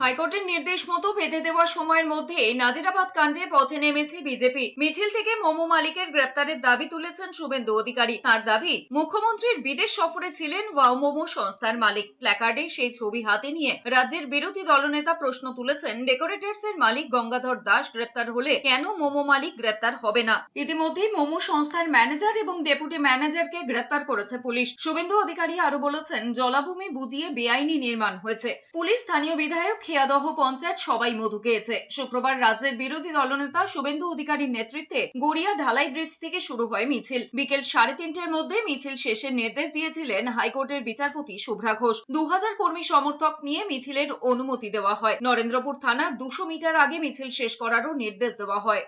হাইকোর্টের নির্দেশ মতো বেঁধে দেওয়ার সময়ের মধ্যে নাজিরাবাদ কাণ্ডে পথে নেমেছে বিজেপি। মিছিল থেকে মোমো মালিকের গ্রেপ্তারের দাবি তুলেছেন শুভেন্দু অধিকারী। তার দাবি, মুখ্যমন্ত্রীর বিদেশ সফরে ছিলেন ওয়াও মোমো সংস্থার মালিক। প্ল্যাকার্ডে সেই ছবি হাতে নিয়ে রাজ্যের বিরোধী দলনেতা প্রশ্ন তুলেছেন ডেকোরেটার্স এর মালিক গঙ্গাধর দাস গ্রেপ্তার হলে কেন মোমো মালিক গ্রেপ্তার হবে না? ইতিমধ্যেই মোমো সংস্থার ম্যানেজার এবং ডেপুটি ম্যানেজারকে গ্রেপ্তার করেছে পুলিশ। শুভেন্দু অধিকারী আরও বলেছেন, জলাভূমি বুঝিয়ে বেআইনি নির্মাণ হয়েছে। পুলিশ স্থানীয় বিধায়ক খেয়াদহ পঞ্চায়েত সবাই মধু খেয়েছে। শুক্রবার রাজ্যের বিরোধী দলনেতা শুভেন্দু অধিকারীর নেতৃত্বে গড়িয়া ঢালাই ব্রিজ থেকে শুরু হয় মিছিল। বিকেল সাড়ে তিনটের মধ্যে মিছিল শেষের নির্দেশ দিয়েছিলেন হাইকোর্টের বিচারপতি শুভ্রা ঘোষ। দু হাজার কর্মী সমর্থক নিয়ে মিছিলের অনুমতি দেওয়া হয়। নরেন্দ্রপুর থানার দুশো মিটার আগে মিছিল শেষ করারও নির্দেশ দেওয়া হয়।